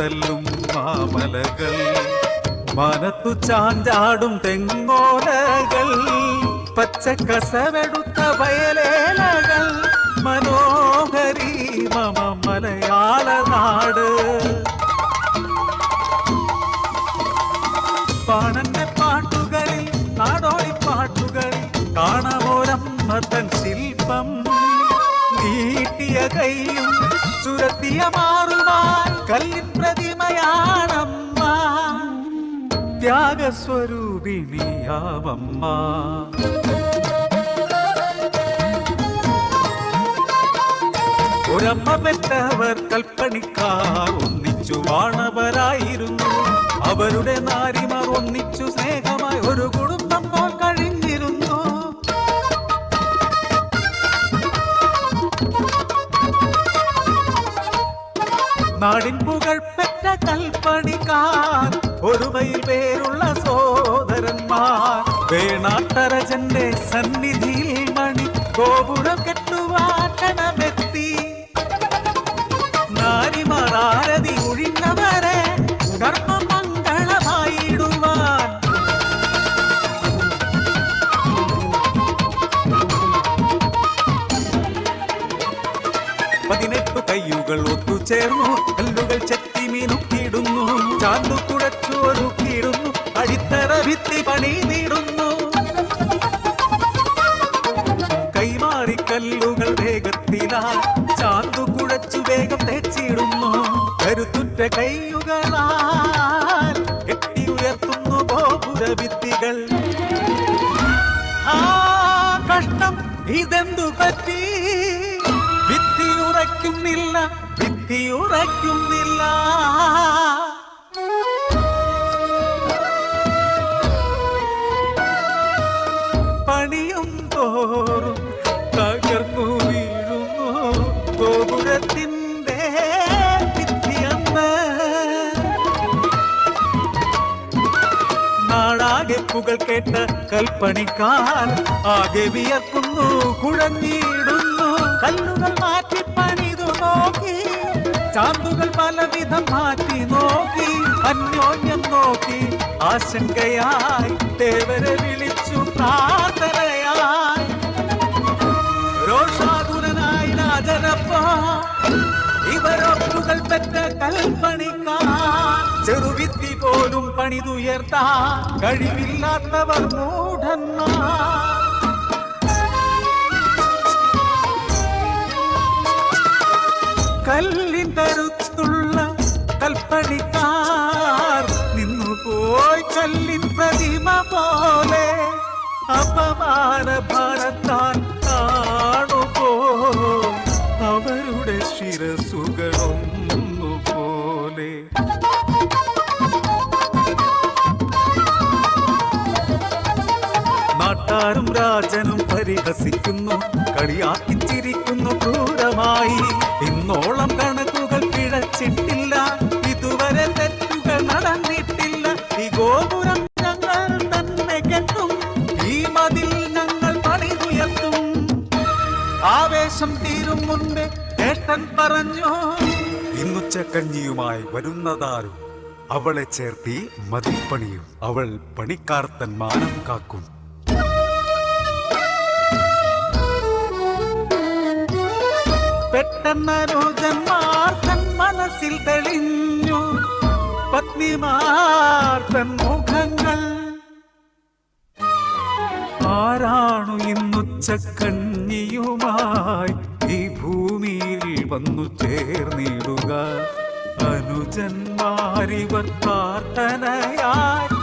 തല്ലും മാമലകൾ. മനത്തു ചാഞ്ചാടും തെങ്ങോലകൾ. പച്ചക്കസവെടുത്ത വയലേലകൾ. മനോഹരി മമ മലയാള നാട്. പാണന്റെ പാട്ടുകളിൽ നാടോടി പാട്ടുകളിൽ മതൻ ശില്പം നീട്ടിയ കൈയും ചുരത്തിയ മാറുവാൻ കല്ലിൻ പ്രതിമയാണമ്മ. ത്യാഗസ്വരൂപിണിയാവമ്മ. ഒരമ്മ പെറ്റവർ കൽപ്പണിക്കാർ ഒന്നിച്ചു വാണവരായിരുന്നു. അവരുടെ നാരിമാർ ഒന്നിച്ചു സ്നേഹമായി ഒരു കുടുംബം நாடின் புகழ் பெற்ற கல்பணிக்கார் ஒருமை பேருள்ள சோதரன்மார். வேணாட்டரஜன்னே சந்நிதியில் மணி கோபுரம் கெட்ட ഭിത്തി പണിതിടുന്നു. കൈമാറി കല്ലുകൾ വേഗത്തിലാ ചാന്തു കുഴച്ചു വേഗം തെച്ചിടുന്നു. കരുത്തുറ്റ കൈയുകളാൽ കെട്ടി ഉയർത്തുന്നു ഗോപുര ഭിത്തികൾ. ആ കഷ്ടം ഇതെന്തു പറ്റി? ഭിത്തി ഉറയ്ക്കുന്നില്ല ഭിത്തി ഉറയ്ക്കുന്നില്ല. പുകൾ കേട്ട കൽപ്പണിക്കാൻ ആകെ വിയർക്കുന്നു കുഴഞ്ഞിടുന്നു. കല്ലുകൾ മാറ്റി പണിതു നോക്കി ചാന്തുകൾ പലവിധം മാറ്റി നോക്കി അന്യോന്യം നോക്കി ആശങ്കയായി ദേവരെ വിളിച്ചു പ്രാർത്ഥനയായി கற்ற கல்பனைக்கான் செருவித்தி போலும் பணிதுயர்த்தான் கழிவில்லாதவர் மூடன்னா? கல்லின் கருத்துள்ள கல்பனிக்கார் நின்னு போய் கல்லின் பிரதிம போலே. அபமான பாரத்தான் ആവേശം തീരും മുൻപേ ഏട്ടൻ പറഞ്ഞു. ഇന്നുച്ചക്കഞ്ഞിയുമായി വരുന്നതാരും അവളെ ചേർത്തി മതിപ്പണിയും. അവൾ പണിക്കാർത്തൻ മാനം കാക്കും. പെട്ടെന്നനുജന്മാർ തൻ മനസ്സിൽ തെളിഞ്ഞു. പത്നിമാർ തൻ മുഖങ്ങൾ. ആരാണു ഇന്നുച്ചക്കണ്ണിയുമായി ഈ ഭൂമിയിൽ വന്നു ചേർന്നിടുക. അനുജന്മാരിവർ പ്രാർത്ഥനയായി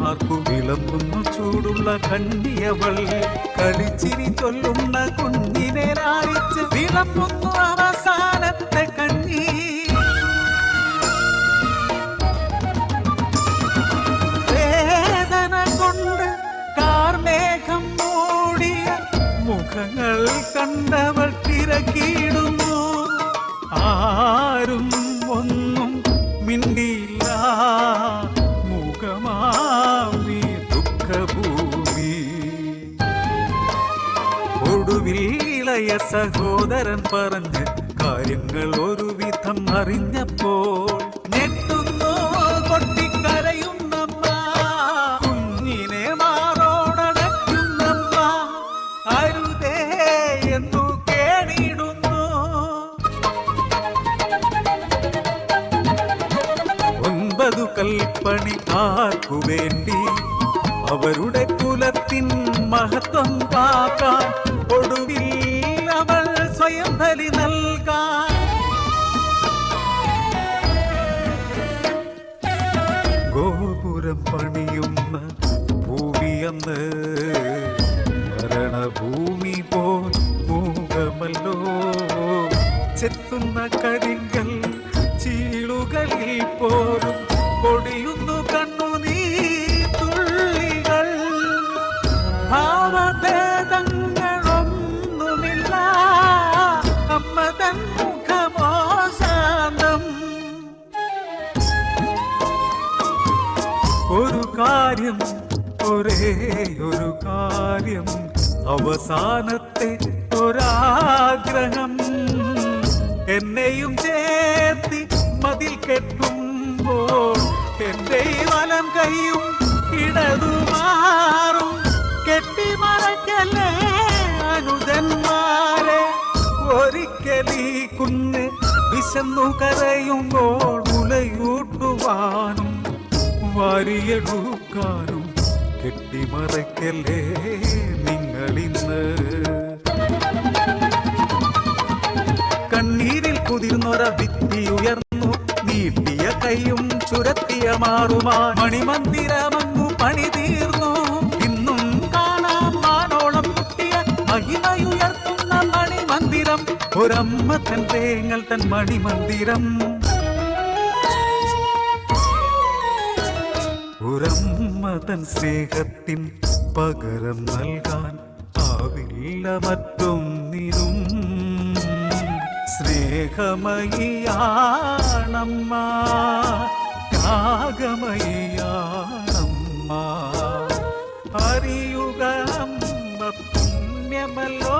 ജ്യേഷ്ഠാനുജന്മാർക്കു വിളമ്പുന്നു ചൂടുള്ള കണ്ണിയവൾ കളിച്ചിരി ചൊല്ലുന്ന കുഞ്ഞിനെ ലാളിച്ച് വിളമ്പുന്നു അവസാനത്തെ കണ്ണി വേദന കൊണ്ട് കാർമേഘം മൂടിയ മുഖങ്ങൾ കണ്ടവൾ സഹോദരൻ പറഞ്ഞ് കാര്യങ്ങൾ ഒരുവിധം അറിഞ്ഞപ്പോൾ കുഞ്ഞിനെ കേണിടുന്നു. കൽപ്പണി ആർക്കു വേണ്ടി? അവരുടെ കുലത്തിൻ മഹത്വം കാക്കാൻ ഭൂമിയെന്ന് മരണഭൂമി പോൽ മൂകമല്ലോ ചെത്തുന്ന കരിങ്കൽ ചീളുകളിൽ പോലും കാര്യം അവസാനത്തെ ഒരാഗ്രഹം. എന്നെയും ചേർത്തി മതിൽ കെട്ടുമ്പോൾ എന്റെ വലം കൈയും ഇടതുമാറും കെട്ടിമറയ്ക്കല്ലേ അനുജന്മാരെ? ഒരിക്കലീ കുഞ്ഞ് വിശന്നു കരയുമ്പോൾ മുലയൂട്ടുവാനും വാരിയെടുക്കാനും കെട്ടിമറയ്ക്കല്ലേ നിങ്ങളിന്ന്? കണ്ണീരിൽ കുതിർന്നൊര ഭിത്തി ഉയർന്നു നീട്ടിയ കൈയും ചുരത്തിയ മാറുമാ. മണിമന്ദിരമങ്ങു പണി തീർന്നു. ഇന്നും കാണാം മാനോളം കുട്ടിയ മഹിമയുയർത്തുന്ന മണിമന്ദിരം. ഒരമ്മ തൻ തേങ്ങൾ തൻ മണിമന്ദിരം. ഒരമ്മ തൻ സ്നേഹത്തിൻ പകരം നൽകാൻ ആവില്ല മറ്റൊന്നിനും സ്നേഹമയിയാണമ്മ ത്യാഗമയിയാണമ്മ. അറിയുക അമ്മ പുണ്യമല്ലോ